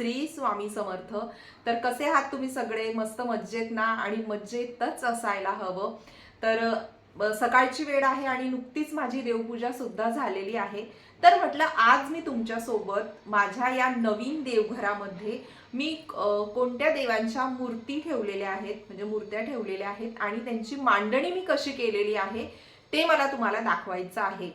श्री स्वामी समर्थ. तर कसे आहात तुम्ही सगळे? मस्त मज्जेत ना? आणि मज्जेतच असायला हवं. तर सकाळची वेळ आहे आणि नुकतीच माझी देवपूजा सुद्धा झालेली आहे. तर म्हटलं आज मी तुमच्यासोबत माझ्या या नवीन देवघरामध्ये मी कोणत्या देवांच्या मूर्ती ठेवलेल्या आहेत म्हणजे मूर्त्या ठेवलेल्या आहेत आणि त्यांची मांडणी मी कशी केलेली आहे ते मला तुम्हाला दाखवायचं आहे.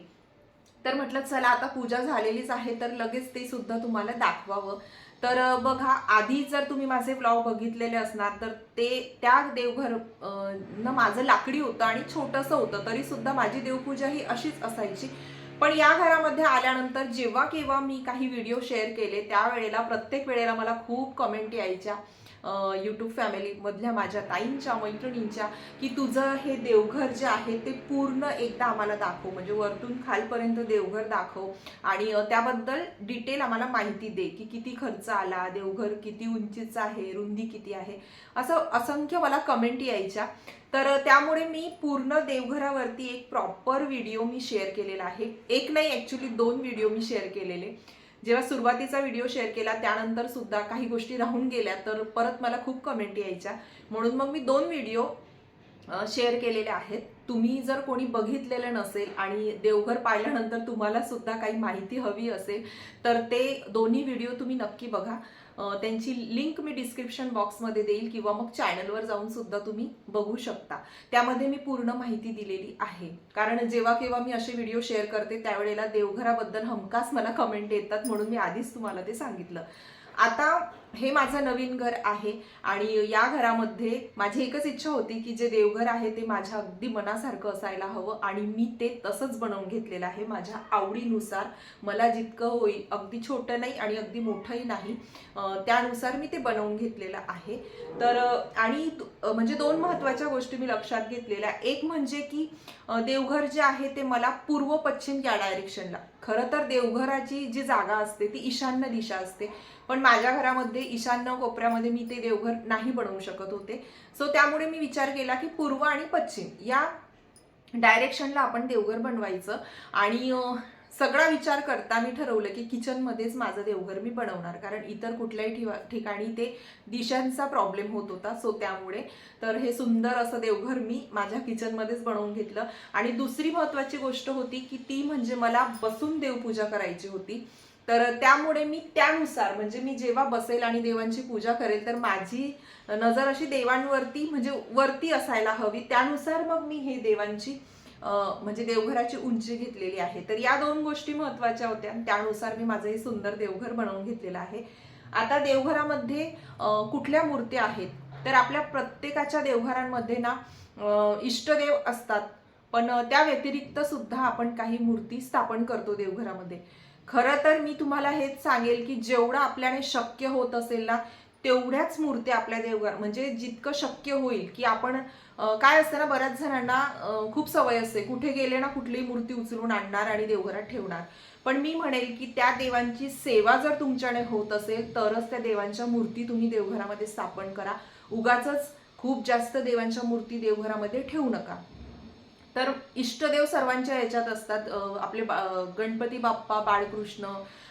तर म्हटलं चला आता पूजा झालेलीच आहे तर लगेच ते सुद्धा तुम्हाला दाखवावं. तर बघा आधी जर तुम्ही माझे ब्लॉग बघितलेले असणार तर ते त्या देवघर न माझं लाकडी होतं आणि छोटंसं होतं तरी सुद्धा माझी देवपूजा ही अशीच असायची. पण या घरामध्ये आल्यानंतर जेव्हा केव्हा मी काही व्हिडिओ शेअर केले त्यावेळेला प्रत्येक वेळेला मला खूप कमेंट यायच्या. यूट्यूब फॅमिलीमधल्या माझ्या ताईंच्या मैत्रिणींच्या की तुझं हे देवघर जे आहे ते पूर्ण एकदा आम्हाला दाखव. म्हणजे वरतून खालपर्यंत देवघर दाखव आणि त्याबद्दल डिटेल आम्हाला माहिती दे की किती खर्च आला देवघर किती उंचीचं आहे रुंदी किती आहे. असं असंख्य मला कमेंट यायच्या. तर त्यामुळे मी पूर्ण देवघरावरती एक प्रॉपर व्हिडिओ मी शेअर केलेला आहे. एक नाही ॲक्च्युली दोन व्हिडिओ मी शेअर केलेले. जेव्हा सुरुवातीचा व्हिडिओ शेअर केला त्यानंतर सुद्धा काही गोष्टी राहून गेल्या तर परत मला खूप कमेंट यायच्या. म्हणून मग मी दोन व्हिडिओ शेअर केलेले आहेत. तुम्ही जर कोणी बघितलेलं नसेल आणि देवघर पाहिल्यानंतर तुम्हाला सुद्धा काही माहिती हवी असेल तर ते दोन्ही व्हिडिओ तुम्ही नक्की बघा. त्यांची लिंक मी डिस्क्रिप्शन बॉक्समध्ये देईल किंवा मग चॅनलवर जाऊन सुद्धा तुम्ही बघू शकता. त्यामध्ये मी पूर्ण माहिती दिलेली आहे. कारण जेव्हा केव्हा मी असे व्हिडिओ शेअर करते त्यावेळेला देवघराबद्दल हमखास मला कमेंट येतात म्हणून मी आधीच तुम्हाला ते सांगितलं. आता हे माझं नवीन घर आहे आणि या घरामध्ये माझी एकच इच्छा होती की जे देवघर आहे ते माझ्या अगदी मनासारखं असायला हवं आणि मी ते तसंच बनवून घेतलेलं आहे माझ्या आवडीनुसार. मला जितकं होईल अगदी छोटं नाही आणि अगदी मोठंही नाही त्यानुसार मी ते बनवून घेतलेलं आहे. तर आणि म्हणजे दोन महत्त्वाच्या गोष्टी मी लक्षात घेतलेल्या. एक म्हणजे की देवघर जे आहे ते मला पूर्व पश्चिम या डायरेक्शनला खरं तर देवघराची जी जागा असते ती ईशान्य दिशा असते. पण माझ्या घरामध्ये ईशान्य कोपऱ्यामध्ये मी ते देवघर नाही बनवू शकत होते. सो त्यामुळे मी विचार केला की पूर्व आणि पश्चिम या डायरेक्शनला आपण देवघर बनवायचं. आणि सगळा विचार करता मी ठरवलं की किचनमध्येच माझं देवघर मी बनवणार. कारण इतर कुठल्याही ठिवा ठिकाणी ते दिशांचा प्रॉब्लेम होत होता. सो त्यामुळे तर हे सुंदर असं देवघर मी माझ्या किचनमध्येच बनवून घेतलं. आणि दुसरी महत्त्वाची गोष्ट होती की ती म्हणजे मला बसून देवपूजा करायची होती. तर त्यामुळे मी त्यानुसार म्हणजे मी जेव्हा बसेल आणि देवांची पूजा करेल तर माझी नजर अशी देवांवरती म्हणजे वरती असायला हवी. त्यानुसार मग मी हे देवांची म्हणजे देवघराची उंची घेतलेली आहे. तर या दोन गोष्टी महत्त्वाच्या होत्या. आणि त्यानुसार मी माझं हे सुंदर देवघर बनवून घेतलेलं आहे. आता देवघरामध्ये कुठल्या मूर्त्या आहेत? तर आपल्या प्रत्येकाच्या देवघरांमध्ये ना इष्टदेव असतात. पण त्या व्यतिरिक्त सुद्धा आपण काही मूर्ती स्थापन करतो देवघरामध्ये. खरं तर मी तुम्हाला हेच सांगेल की जेवढं आपल्याने शक्य होत असेल ना तेवढ्याच मूर्त्या आपल्या देवघर म्हणजे जितकं शक्य होईल की आपण काय असतं ना बऱ्याच जणांना खूप सवय असते कुठे गेले ना कुठलीही मूर्ती उचलून आणणार आणि देवघरात ठेवणार. पण मी म्हणेल की त्या देवांची सेवा जर तुमच्याने होत असेल तरच त्या देवांच्या मूर्ती तुम्ही देवघरामध्ये स्थापन करा. उगाच खूप जास्त देवांच्या मूर्ती देवघरामध्ये ठेवू नका. तर इष्टदेव सर्वांच्या याच्यात असतात आपले बा- गणपती बाप्पा बाळकृष्ण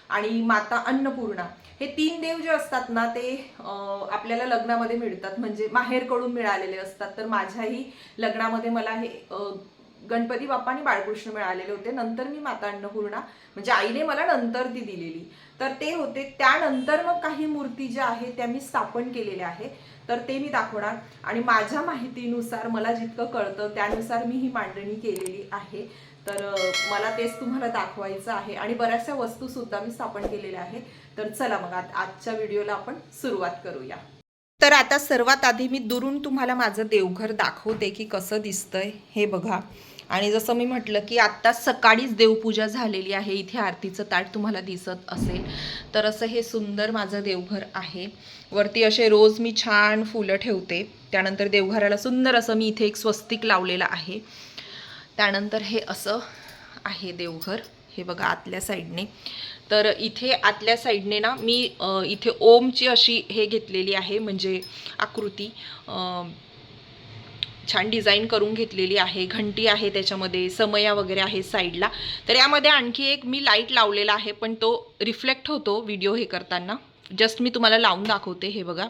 आणि माता अन्नपूर्णा. हे तीन देव जे असतात ना ते आपल्याला लग्नामध्ये मिळतात. म्हणजे माहेरकडून मिळालेले असतात. तर माझ्याही लग्नामध्ये मला हे गणपती बाप्पा आणि बाळकृष्ण मिळालेले होते. नंतर मी माता अन्नपूर्णा म्हणजे आईने मला नंतर ती दिलेली. तर ते होते. त्यानंतर मग काही मूर्ती ज्या आहेत त्या मी स्थापन केलेल्या आहे तर ते मी दाखवणार. आणि माझ्या माहितीनुसार मला जितकं कळतं त्यानुसार मी ही मांडणी केलेली आहे. तर मला तेच तुम्हाला दाखवायचं आहे. आणि बऱ्याचशा वस्तू सुद्धा मी स्थापन केलेल्या आहेत. तर चला मग आजच्या व्हिडिओला आपण सुरुवात करूया. तर आता सर्वात आधी मी दुरून तुम्हाला माझं देवघर दाखवते की कसं दिसतंय. हे बघा. आणि जसं मी म्हटलं की आत्ता सकाळीच देवपूजा झालेली आहे इथे आरतीचं ताट तुम्हाला दिसत असेल. तर असं हे सुंदर माझं देवघर आहे. वरती असे रोज मी छान फुलं ठेवते. त्यानंतर देवघराला सुंदर असं मी इथे एक स्वस्तिक लावलेलं आहे. त्यानंतर हे असं आहे देवघर हे बघा आतल्या साईडने. तर इथे आतल्या साईडने ना मी इथे ओमची अशी हे घेतलेली आहे म्हणजे आकृती. छान डिझाईन करून घेतलेली आहे घंटी आहे त्याच्यामध्ये समया वगैरे आहे साईडला. तर यामध्ये आणखी एक मी लाइट लावलेला आहे पण तो रिफ्लेक्ट होतो व्हिडिओ हे करताना. जस्ट मी तुम्हाला लावून दाखवते हे बघा.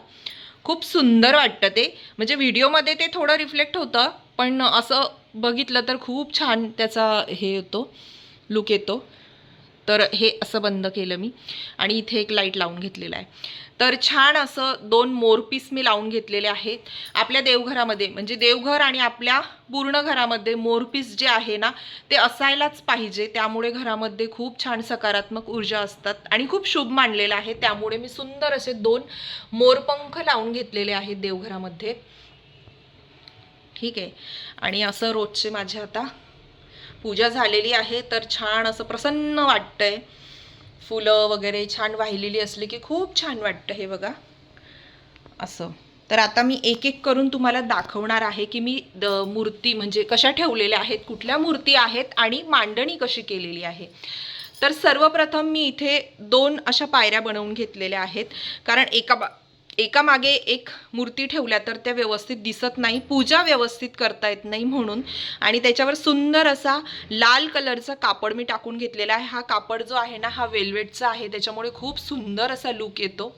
खूप सुंदर वाटतं ते. म्हणजे व्हिडिओमध्ये ते थोडं रिफ्लेक्ट होतं पण असं बघितलं तर खूप छान त्याचा हे येतो लुक येतो. तर हे असं बंद केलं मी. आणि इथे एक लाइट लावून घेतलेला आहे. तर छान असं दोन मोरपीस मी लावून घेतलेले आहेत. आपल्या देवघरामध्ये म्हणजे देवघर आणि आपल्या पूर्ण घरामध्ये मोरपीस जे आहे ना ते असायलाच पाहिजे. त्यामुळे घरामध्ये खूप छान सकारात्मक ऊर्जा असतात आणि खूप शुभ मानलेलं आहे. त्यामुळे मी सुंदर असे दोन मोरपंख लावून घेतलेले आहेत देवघरामध्ये. ठीक आहे. आणि असं रोजचे माझे आता पूजा झालेली आहे तर छान असं प्रसन्न वाटतंय. फुलं वगैरे छान वाहिलेली असली की खूप छान वाटतं हे बघा. असं. तर आता मी एक एक करून तुम्हाला दाखवणार आहे की मी द मूर्ती म्हणजे कशा ठेवलेल्या आहेत कुठल्या मूर्ती आहेत आणि मांडणी कशी केलेली आहे. तर सर्वप्रथम मी इथे दोन अशा पायऱ्या बनवून घेतलेल्या आहेत. कारण एका बा एका मागे एक मूर्ती ठेवल्या तर त्या व्यवस्थित दिसत नाही. पूजा व्यवस्थित करता येत नाही म्हणून. आणि त्याच्यावर सुंदर असा लाल कलरचा कापड मी टाकून घेतलेला आहे. हा कापड जो आहे ना हा वेल्वेटचा आहे. त्याच्यामुळे खूप सुंदर असा लुक येतो.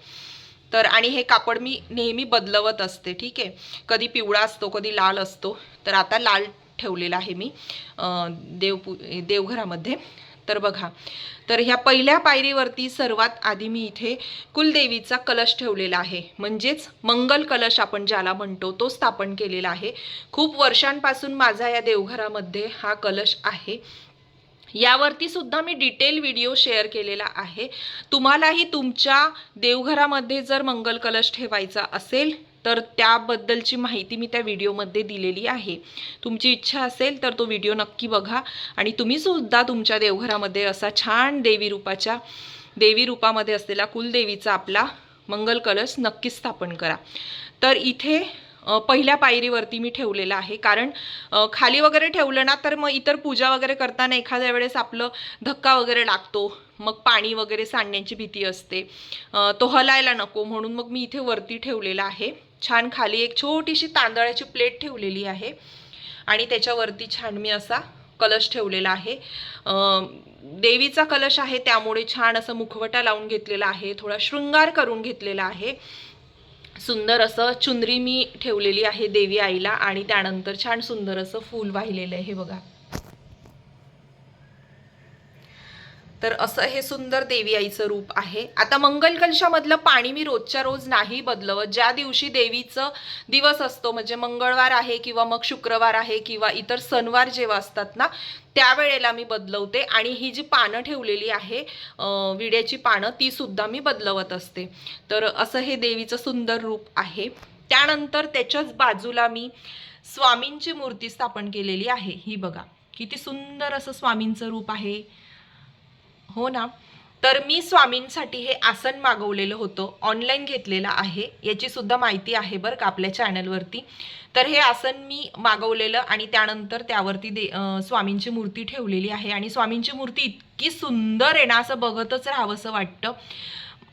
तर आणि हे कापड मी नेहमी बदलवत असते ठीक आहे? कधी पिवळा असतो कधी लाल असतो. तर आता लाल ठेवलेला आहे मी देवपू देवघरामध्ये. तर बघा. तर ह्या पहिल्या पायरीवरती सर्वात आधी मी इथे कुलदेवीचा कलश ठेवलेला आहे. म्हणजेच मंगल कलश आपण ज्याला म्हणतो तो स्थापन केलेला आहे. खूप वर्षांपासून माझा या देवघरामध्ये हा कलश आहे. यावरती सुद्धा मी डिटेल व्हिडिओ शेअर केलेला आहे. तुम्हालाही तुमच्या देवघरामध्ये जर मंगल कलश ठेवायचा असेल तर त्याबद्दलची माहिती मी त्या व्हिडिओमध्ये दिलेली आहे. तुमची इच्छा असेल तर तो व्हिडिओ नक्की बघा आणि तुम्ही सुद्धा तुमच्या देवघरामध्ये असा छान देवी रूपाच्या देवी रूपामध्ये असलेला कुलदेवीचा आपला मंगल कलश नक्की स्थापन करा. तर इथे पहिल्या पायरीवरती मी ठेवलेलं आहे. कारण खाली वगैरे ठेवलं ना तर मग इतर पूजा वगैरे करताना एखाद्या वेळेस आपलं धक्का वगैरे लागतो. मग पाणी वगैरे सांडण्याची भीती असते. तो हलायला नको म्हणून मग मी इथे वरती ठेवलेला आहे. छान खाली एक छोटीशी तांदळाची प्लेट ठेवलेली आहे. आणि त्याच्यावरती छान मी असा कलश ठेवलेला आहे. देवीचा कलश आहे त्यामुळे छान असं मुखवटा लावून घेतलेला आहे. थोडा शृंगार करून घेतलेला आहे. सुंदर असं चुनरी मी ठेवलेली आहे देवी आईला आणि त्यानंतर छान सुंदर असं फूल वाहिलेलं आहे हे बघा. तर असं हे सुंदर देवी आईचं रूप आहे. आता मंगलकलशामधलं पाणी मी रोजच्या रोज नाही बदलवत. ज्या दिवशी देवीचं दिवस असतो म्हणजे मंगळवार आहे किंवा मग शुक्रवार आहे किंवा इतर सणवार जेव्हा असतात ना त्यावेळेला मी बदलवते. आणि ही जी पानं ठेवलेली आहे विड्याची पानं ती सुद्धा मी बदलवत असते. तर असं हे देवीचं सुंदर रूप आहे. त्यानंतर त्याच्याच बाजूला मी स्वामींची मूर्ती स्थापन केलेली आहे. ही बघा किती सुंदर असं स्वामींचं रूप आहे. हो ना? तर मी स्वामींसाठी हे आसन मागवलेलं होतं ऑनलाईन घेतलेलं आहे. याची सुद्धा माहिती आहे बरं का आपल्या चॅनलवरती तर हे आसन मी मागवलेलं आणि त्यानंतर त्यावरती दे स्वामींची मूर्ती ठेवलेली आहे. आणि स्वामींची मूर्ती इतकी सुंदर आहे ना असं बघतच राहावंसं वाटतं.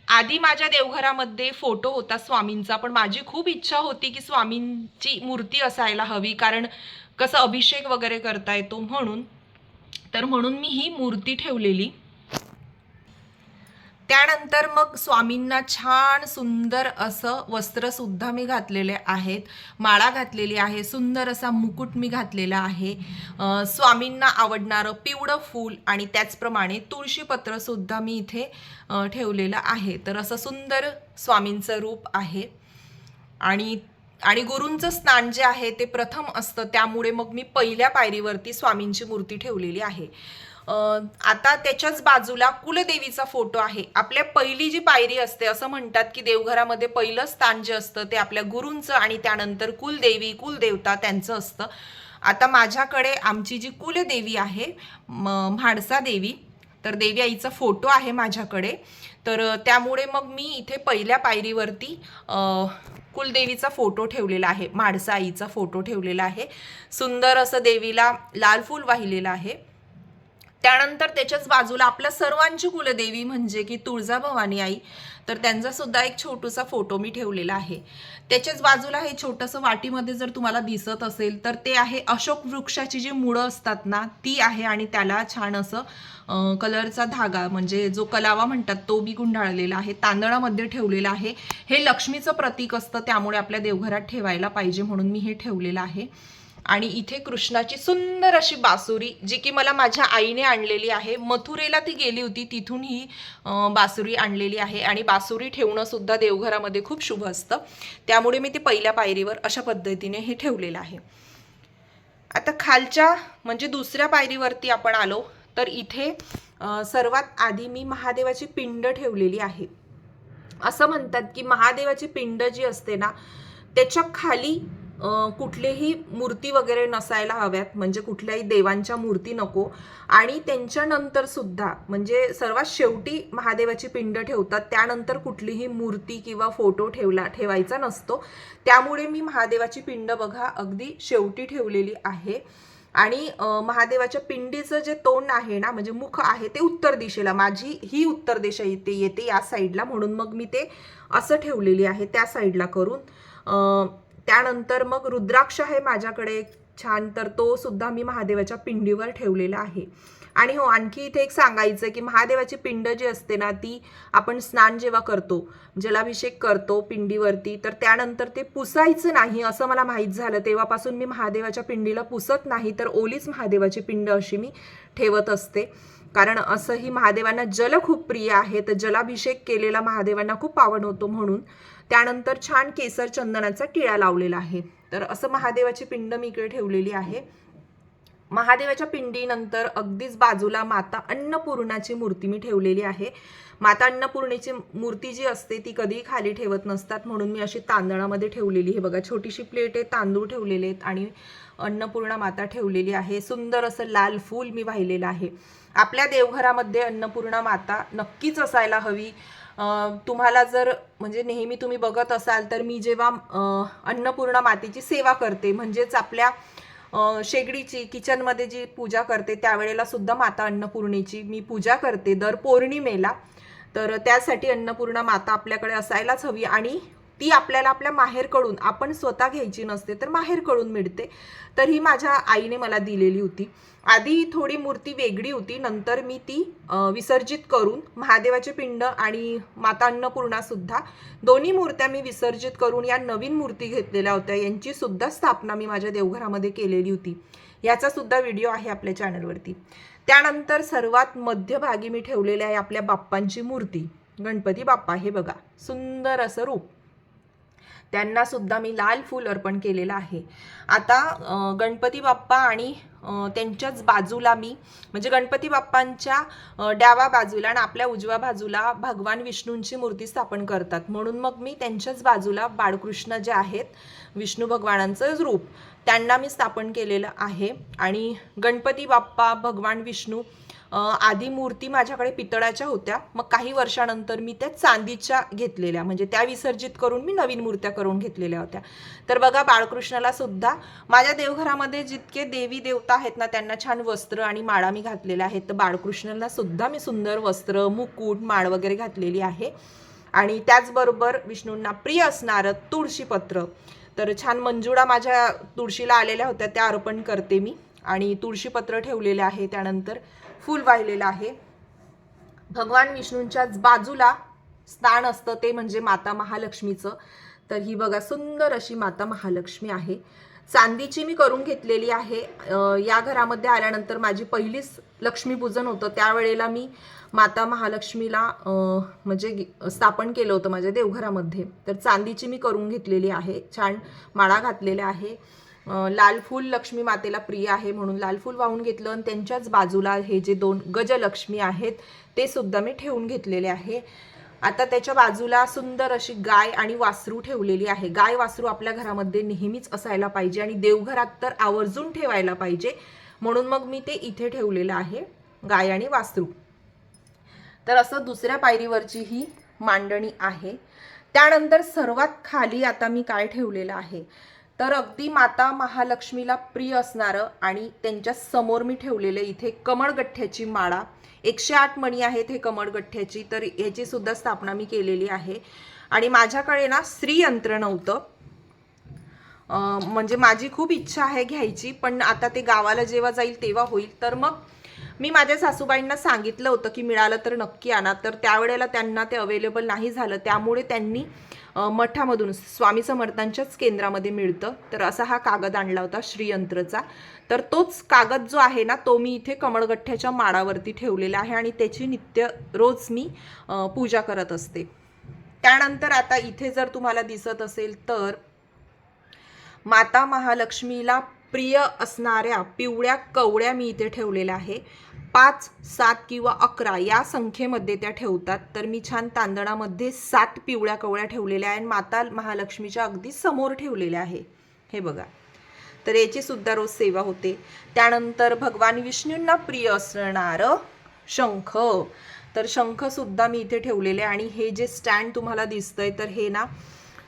आधी माझ्या देवघरामध्ये फोटो होता स्वामींचा पण माझी खूप इच्छा होती की स्वामींची मूर्ती असायला हवी. कारण कसं अभिषेक वगैरे करता येतो म्हणून. तर म्हणून मी ही मूर्ती ठेवलेली. त्यानंतर मग स्वामींना छान सुंदर असं वस्त्रसुद्धा मी घातलेले आहेत. माळा घातलेली आहे सुंदर असा मुकुट मी घातलेला आहे. स्वामींना आवडणारं पिवळं फूल आणि त्याचप्रमाणे तुळशीपत्रसुद्धा मी इथे ठेवलेलं आहे. तर असं सुंदर स्वामींचं रूप आहे. आणि आणि गुरूंचं स्नान जे आहे ते प्रथम असतं त्यामुळे मग मी पहिल्या पायरीवरती स्वामींची मूर्ती ठेवलेली आहे. आता त्याच्याच बाजूला कुलदेवीचा फोटो आहे. आपल्या पहिली जी पायरी असते असं म्हणतात की देवघरामध्ये पहिलं स्थान जे असतं ते आपल्या गुरूंचं आणि त्यानंतर कुलदेवी कुलदेवता त्यांचं असतं. आता माझ्याकडे आमची जी कुलदेवी आहे म- म्हाडसा देवी तर देवी आईचा फोटो आहे माझ्याकडे. तर त्यामुळे मग मी इथे पहिल्या पायरीवरती कुलदेवीचा फोटो ठेवलेला आहे म्हाडसा आईचा फोटो ठेवलेला आहे. सुंदर असं देवीला लाल फूल वाहिलेलं आहे. त्यानंतर त्याच्याच बाजूला आपल्या सर्वांची कुलदेवी म्हणजे की तुळजाभवानी आई. तर त्यांचा सुद्धा एक छोटूसा फोटो मी ठेवलेला आहे. त्याच्याच बाजूला हे छोटंसं वाटीमध्ये जर तुम्हाला दिसत असेल तर ते आहे अशोक वृक्षाची जी मुळं असतात ना ती आहे आणि त्याला छान असं कलरचा धागा म्हणजे जो कलावा म्हणतात तो बी गुंडाळलेला आहे तांदळामध्ये ठेवलेला आहे. हे लक्ष्मीचं प्रतीक असतं त्यामुळे आपल्या देवघरात ठेवायला पाहिजे म्हणून मी हे ठेवलेलं आहे. आणि इथे कृष्णाची सुंदर अशी बासुरी जी की मला माझ्या आईने आणलेली आहे. मथुरेला ती गेली होती तिथून ही बासुरी आणलेली आहे. आणि बासुरी ठेवणं सुद्धा देवघरामध्ये खूप शुभ असतं. त्यामुळे मी ते पहिल्या पायरीवर अशा पद्धतीने हे ठेवलेलं आहे. आता खालच्या म्हणजे दुसऱ्या पायरीवरती आपण आलो तर इथे सर्वात आधी मी महादेवाची पिंड ठेवलेली आहे. असं म्हणतात की महादेवाची पिंड जी असते ना त्याच्याखाली कुठलेही मूर्ती वगैरे नसायला हव्यात. म्हणजे कुठल्याही देवांच्या मूर्ती नको. आणि त्यांच्यानंतर सुद्धा म्हणजे सर्वात शेवटी महादेवाची पिंड ठेवतात. त्यानंतर कुठलीही मूर्ती किंवा फोटो ठेवला ठेवायचा नसतो. त्यामुळे मी महादेवाची पिंड बघा अगदी शेवटी ठेवलेली आहे. आणि महादेवाच्या पिंडीचं जे तोंड आहे ना म्हणजे मुख आहे ते उत्तर दिशेला माझी ही उत्तर दिशा येते येते या साईडला. म्हणून मग मी ते असं ठेवलेली आहे त्या साईडला करून. त्यानंतर मग रुद्राक्ष आहे माझ्याकडे छान तर तो सुद्धा मी महादेवाच्या पिंडीवर ठेवलेला आहे. आणि हो आणखी इथे एक सांगायचं की महादेवाची पिंड जी असते ना ती आपण स्नान जेव्हा करतो जलाभिषेक करतो पिंडीवरती तर त्यानंतर ते पुसायचं नाही असं मला माहीत झालं. तेव्हापासून मी महादेवाच्या पिंडीला पुसत नाही तर ओलीच महादेवाची पिंड अशी मी ठेवत असते. कारण असंही महादेवांना जल खूप प्रिय आहे तर जलाभिषेक केलेला महादेवांना खूप पावन होतो म्हणून. त्यानंतर छान केसर चंदनाचा टिळा लावलेला आहे. तर असं महादेवाची पिंड मी इकडे ठेवलेली आहे. महादेवाच्या पिंडीनंतर अगदीच बाजूला माता अन्नपूर्णाची मूर्ती मी ठेवलेली आहे. माता अन्नपूर्णेची मूर्ती जी असते ती कधीही खाली ठेवत नसतात म्हणून मी अशी तांदळामध्ये ठेवलेली आहे. बघा छोटीशी प्लेट आहे तांदूळ ठेवलेले आहेत आणि अन्नपूर्णा माता ठेवलेली आहे. सुंदर असं लाल फूल मी वाहिलेलं आहे. आपल्या देवघरामध्ये अन्नपूर्णा माता नक्कीच असायला हवी. तुम्हाला जर म्हणजे नेहमी तुम्ही बघत असाल तर मी जेव्हा अन्नपूर्णा मातेची सेवा करते म्हणजेच आपल्या शेगडीची किचनमध्ये जी पूजा करते त्यावेळेला सुद्धा माता अन्नपूर्णेची मी पूजा करते दर पौर्णिमेला. तर त्यासाठी अन्नपूर्णा माता आपल्याकडे असायलाच हवी आणि ती आपल्याला आपल्या माहेरकडून आपण स्वतः घ्यायची नसते तर माहेरकडून मिळते. तर ही माझ्या आईने मला दिलेली होती. आधी थोडी मूर्ती वेगळी होती. नंतर मी ती विसर्जित करून महादेवाचे पिंड आणि माता अन्नपूर्णासुद्धा दोन्ही मूर्त्या मी विसर्जित करून या नवीन मूर्ती घेतलेल्या होत्या. यांची सुद्धा स्थापना मी माझ्या देवघरामध्ये केलेली होती. याचा सुद्धा व्हिडिओ आहे आपल्या चॅनलवरती. त्यानंतर सर्वात मध्यभागी मी ठेवलेली आहे आपल्या बाप्पांची मूर्ती. गणपती बाप्पा हे बघा. सुंदर असं रूप. त्यांना सुद्धा मी लाल फूल अर्पण केलेलं आहे. आता गणपती बाप्पा आणि त्यांच्याच बाजूला मी म्हणजे गणपती बाप्पांच्या डाव्या बाजूला आणि आपल्या उजव्या बाजूला भगवान विष्णूंची मूर्ती स्थापन करतात. म्हणून मग मी त्यांच्याच बाजूला बाळकृष्ण जे आहेत विष्णू भगवानांचं रूप त्यांना मी स्थापन केलेलं आहे. आणि गणपती बाप्पा भगवान विष्णू आधी मूर्ती माझ्याकडे पितळाच्या होत्या. मग काही वर्षानंतर मी त्या चांदीच्या घेतलेल्या म्हणजे त्या विसर्जित करून मी नवीन मूर्त्या करून घेतलेल्या होत्या. तर बघा बाळकृष्णाला सुद्धा माझ्या देवघरामध्ये जितके देवी देवता आहेत ना त्यांना छान वस्त्र आणि माळा मी घातलेल्या आहेत. तर बाळकृष्णाला सुद्धा मी सुंदर वस्त्र मुकुट माळ वगैरे घातलेली आहे. आणि त्याचबरोबर विष्णूंना प्रिय असणारं तुळशीपत्र. तर छान मंजुळा माझ्या तुळशीला आलेल्या होत्या त्या अर्पण करते मी. आणि तुळशीपत्र ठेवलेले आहे त्यानंतर फूल वाहिलेलं आहे. भगवान विष्णूंच्याच बाजूला स्थान असतं ते म्हणजे माता महालक्ष्मीचं. तर ही बघा सुंदर अशी माता महालक्ष्मी आहे. चांदीची मी करून घेतलेली आहे. या घरामध्ये आल्यानंतर माझी पहिलीच लक्ष्मीपूजन होतं. त्यावेळेला मी माता महालक्ष्मीला म्हणजे स्थापन केलं होतं माझ्या देवघरामध्ये. तर चांदीची मी करून घेतलेली आहे. छान माळा घातलेल्या आहे. लाल फूल लक्ष्मी मातेला प्रिय आहे म्हणून लाल फूल वाहून घेतलं आणि त्यांच्याच बाजूला हे जे दोन गजलक्ष्मी आहेत ते सुद्धा मी ठेवून घेतलेले आहे. आता त्याच्या बाजूला सुंदर अशी गाय आणि वासरू ठेवलेली आहे. गाय वासरू आपल्या घरामध्ये नेहमीच असायला पाहिजे आणि देवघरात तर आवर्जून ठेवायला पाहिजे. म्हणून मग मी ते इथे ठेवलेलं आहे गाय आणि वासरू. तर असं दुसऱ्या पायरीवरची ही मांडणी आहे. त्यानंतर सर्वात खाली आता मी काय ठेवलेलं आहे? तर अगदी माता महालक्ष्मीला प्रिय असणारं आणि त्यांच्यासमोर मी ठेवलेलं इथे कमळगठ्ठ्याची माळा. एकशे आठ मणी आहेत हे कमळगठ्ठ्याची तर ह्याची सुद्धा स्थापना मी केलेली आहे. आणि माझ्याकडे ना श्रीयंत्र नव्हतं. म्हणजे माझी खूप इच्छा आहे घ्यायची पण आता ते गावाला जेव्हा जाईल तेव्हा होईल. तर मग मी माझ्या सासूबाईंना सांगितलं होतं की मिळालं तर नक्की आणा. तर त्यावेळेला त्यांना ते अवेलेबल नाही झालं. त्यामुळे त्यांनी मठामधून स्वामी समर्थांच्याच केंद्रामध्ये मिळतं. तर असा हा कागद आणला होता श्रीयंत्रचा. तर तोच कागद जो आहे ना तो मी इथे कमळगठ्ठ्याच्या माडावरती ठेवलेला आहे आणि त्याची नित्य रोज मी पूजा करत असते. त्यानंतर आता इथे जर तुम्हाला दिसत असेल तर माता महालक्ष्मीला प्रिय असणाऱ्या पिवळ्या कवड्या मी इथे ठेवलेल्या आहे. पाच सात किंवा अकरा या संख्येमध्ये त्या ठेवतात. तर मी छान तांदळामध्ये सात पिवळ्या कवड्या ठेवलेल्या आहे आणि माता महालक्ष्मीच्या अगदी समोर ठेवलेल्या आहे. हे बघा. तर याची सुद्धा रोज सेवा होते. त्यानंतर भगवान विष्णूंना प्रिय असणारं शंख. तर शंखसुद्धा मी इथे ठेवलेले आहे. आणि हे जे स्टँड तुम्हाला दिसतंय तर हे ना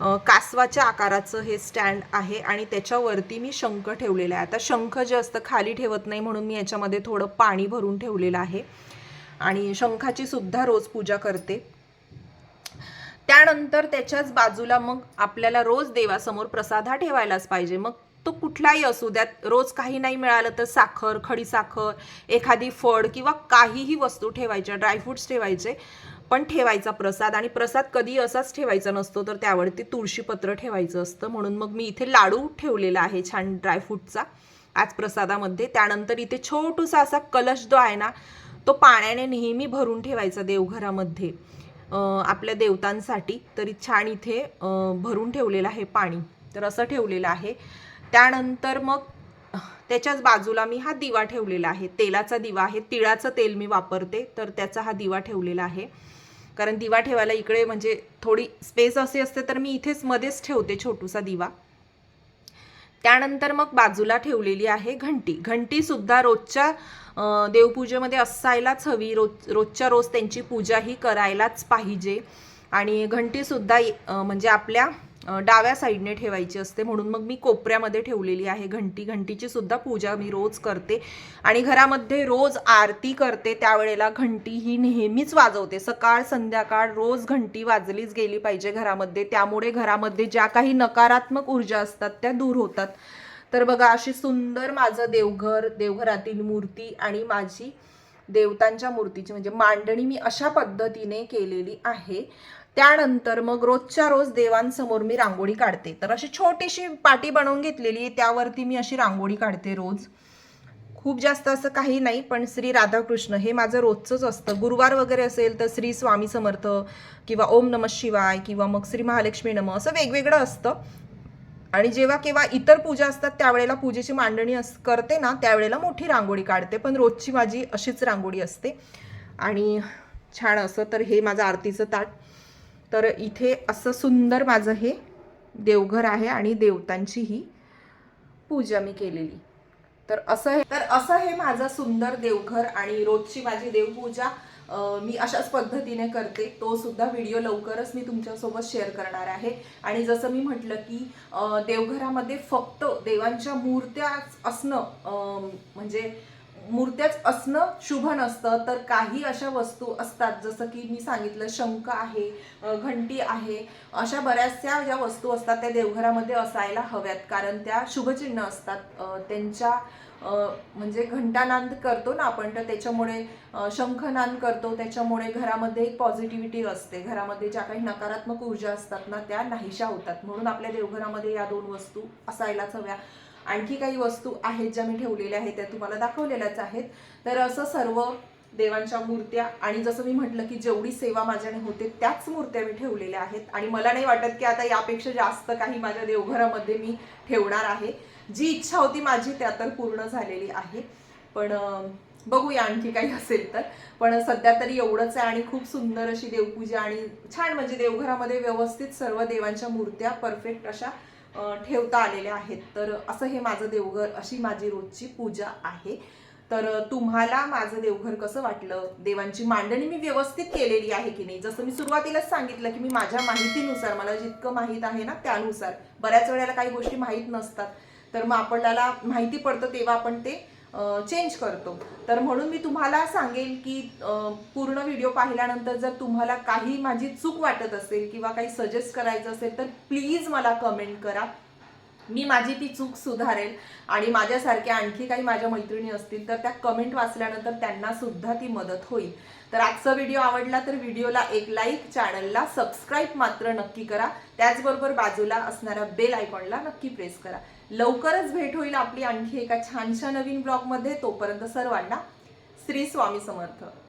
कासवाच्या आकाराचं हे स्टँड आहे आणि त्याच्यावरती मी शंख ठेवलेला आहे. आता शंख जे असतं खाली ठेवत नाही म्हणून मी याच्यामध्ये थोडं पाणी भरून ठेवलेलं आहे. आणि शंखाची सुद्धा रोज पूजा करते. त्यानंतर त्याच्याच बाजूला मग आपल्याला रोज देवासमोर प्रसाद हा ठेवायलाच पाहिजे. मग तो कुठलाही असू द्यात रोज काही नाही मिळालं तर साखर खडी साखर एखादी फळ किंवा काहीही वस्तू ठेवायच्या ड्रायफ्रुट्स ठेवायचे. पण ठेवायचा प्रसाद आणि प्रसाद कधी असाच ठेवायचा नसतो तर त्यावरती तुळशीपत्र ठेवायचं असतं. म्हणून मग मी इथे लाडू ठेवलेला आहे छान ड्रायफ्रूटचा आज प्रसादामध्ये. त्यानंतर इथे छोटूसा असा कलश जो आहे ना तो पाण्याने नेहमी भरून ठेवायचा देवघरामध्ये आपल्या देवतांसाठी. तरी छान इथे भरून ठेवलेलं आहे पाणी. तर असं ठेवलेलं आहे. त्यानंतर मग त्याच्याच बाजूला मी हा दिवा ठेवलेला आहे. तेलाचा दिवा आहे. तिळाचं तेल मी वापरते तर त्याचा हा दिवा ठेवलेला आहे. कारण दिवा ठेवायला इकडे म्हणजे थोडी स्पेस असे असते तर मी इथेच मध्येच ठेवते छोटूसा दिवा. त्यानंतर मग बाजूला ठेवलेली आहे घंटी. घंटीसुद्धा रोजच्या देवपूजेमध्ये असायलाच हवी. रोज रोजच्या रोज त्यांची पूजा ही करायलाच पाहिजे. आणि घंटीसुद्धा म्हणजे आपल्या डाव्या साईडने ठेवायची असते म्हणून मग मी कोपऱ्यामध्ये ठेवलेली आहे. घंटी घंटीची सुद्धा पूजा मी रोज करते. आणि घरामध्ये रोज आरती करते त्यावेळेला घंटी ही नेहमीच वाजवते. सकाळ संध्याकाळ रोज घंटी वाजलीच गेली पाहिजे घरामध्ये. त्यामुळे घरामध्ये ज्या काही नकारात्मक ऊर्जा असतात त्या दूर होतात. तर बघा अशी सुंदर माझं देवघर देवघरातील मूर्ती आणि माझी देवतांच्या मूर्तीची म्हणजे मांडणी मी अशा पद्धतीने केलेली आहे. त्यानंतर मग रोजच्या रोज देवांसमोर मी रांगोळी काढते. तर अशी छोटीशी पाटी बनवून घेतलेली त्यावरती मी अशी रांगोळी काढते रोज. खूप जास्त असं काही नाही पण श्री राधाकृष्ण हे माझं रोजचंच असतं. गुरुवार वगैरे असेल तर श्री स्वामी समर्थ किंवा ओम नम शिवाय किंवा मग श्री महालक्ष्मी नम असं वेगवेगळं असतं. आणि जेव्हा केव्हा इतर पूजा असतात त्यावेळेला पूजेची मांडणी अस करते ना त्यावेळेला मोठी रांगोळी काढते. पण रोजची माझी अशीच रांगोळी असते. आणि छान असं तर हे माझं आरतीचं ताट. तर इथे असं सुंदर माझं हे देवघर आहे आणि देवतांची ही पूजा मी केलेली. तर असं हे तर असं हे माझं सुंदर देवघर आणि रोजची माझी देवपूजा मी अशाच पद्धतीने करते. तो सुद्धा व्हिडिओ लवकरच मी तुमच्यासोबत शेअर करणार आहे. आणि जसं मी म्हटलं की देवघरामध्ये फक्त देवांच्या मूर्त्या असणं म्हणजे मूर्त्याच असणं शुभ नसतं तर काही अशा वस्तू असतात जसं की मी सांगितलं शंख आहे घंटी आहे अशा बऱ्याचशा ज्या वस्तू असतात त्या देवघरामध्ये असायला हव्यात. कारण त्या शुभचिन्ह असतात. त्यांच्या म्हणजे घंटानाद करतो ना आपण तर त्याच्यामुळे अ, शंखनाद करतो. त्याच्यामुळे घरामध्ये एक पॉझिटिव्हिटी असते. घरामध्ये ज्या काही नकारात्मक ऊर्जा असतात ना त्या नाहीशा होतात. म्हणून आपल्या देवघरामध्ये या दोन वस्तू असायलाच हव्या. आणखी काही वस्तू आहेत ज्या मी ठेवलेल्या आहेत त्या तुम्हाला दाखवलेल्याच आहेत. तर असं सर्व देवांच्या मूर्त्या आणि जसं मी म्हटलं की जेवढी सेवा माझ्याने होते त्याच मूर्त्या मी ठेवलेल्या आहेत. आणि मला नाही वाटत की आता यापेक्षा जास्त काही माझ्या देवघरामध्ये मी ठेवणार आहे. जी इच्छा होती माझी त्या तर पूर्ण झालेली आहे. पण बघूया आणखी काही असेल तर. पण सध्या तरी एवढंच आहे आणि खूप सुंदर अशी देवपूजा आणि छान म्हणजे देवघरामध्ये व्यवस्थित सर्व देवांच्या मूर्त्या परफेक्ट अशा ठेवता आलेल्या आहेत. तर असं हे माझं देवघर अशी माझी रोजची पूजा आहे. तर तुम्हाला माझं देवघर कसं वाटलं? देवांची मांडणी मी व्यवस्थित केलेली आहे की नाही? जसं मी सुरुवातीलाच सांगितलं की मी माझ्या माहितीनुसार मला जितकं माहीत आहे ना त्यानुसार बऱ्याच वेळेला काही गोष्टी माहीत नसतात. तर मग आपल्याला माहिती पडतं तेव्हा आपण ते चेंज करतो. तर म्हणून मी तुम्हाला सांगेल की पूर्ण व्हिडिओ पाहिल्यानंतर जर तुम्हाला काही माझी चूक वाटत असेल किंवा काही सजेस्ट करायचं असेल तर प्लीज मला कमेंट करा. मी माझी ती चूक सुधारेल आणि माझ्यासारख्या आणखी काही माझ्या मैत्रिणी असतील तर त्या कमेंट वाचल्यानंतर त्यांना सुद्धा ती मदत होईल. तर आजचा व्हिडिओ आवडला तर व्हिडिओला एक लाईक चॅनलला सबस्क्राईब मात्र नक्की करा. त्याचबरोबर बाजूला असणाऱ्या बेल आयकॉनला नक्की प्रेस करा. लवकरच भेट होईल आपली आणखी एका छानशा नवीन ब्लॉगमध्ये. तोपर्यंत सर्वांना श्री स्वामी समर्थ.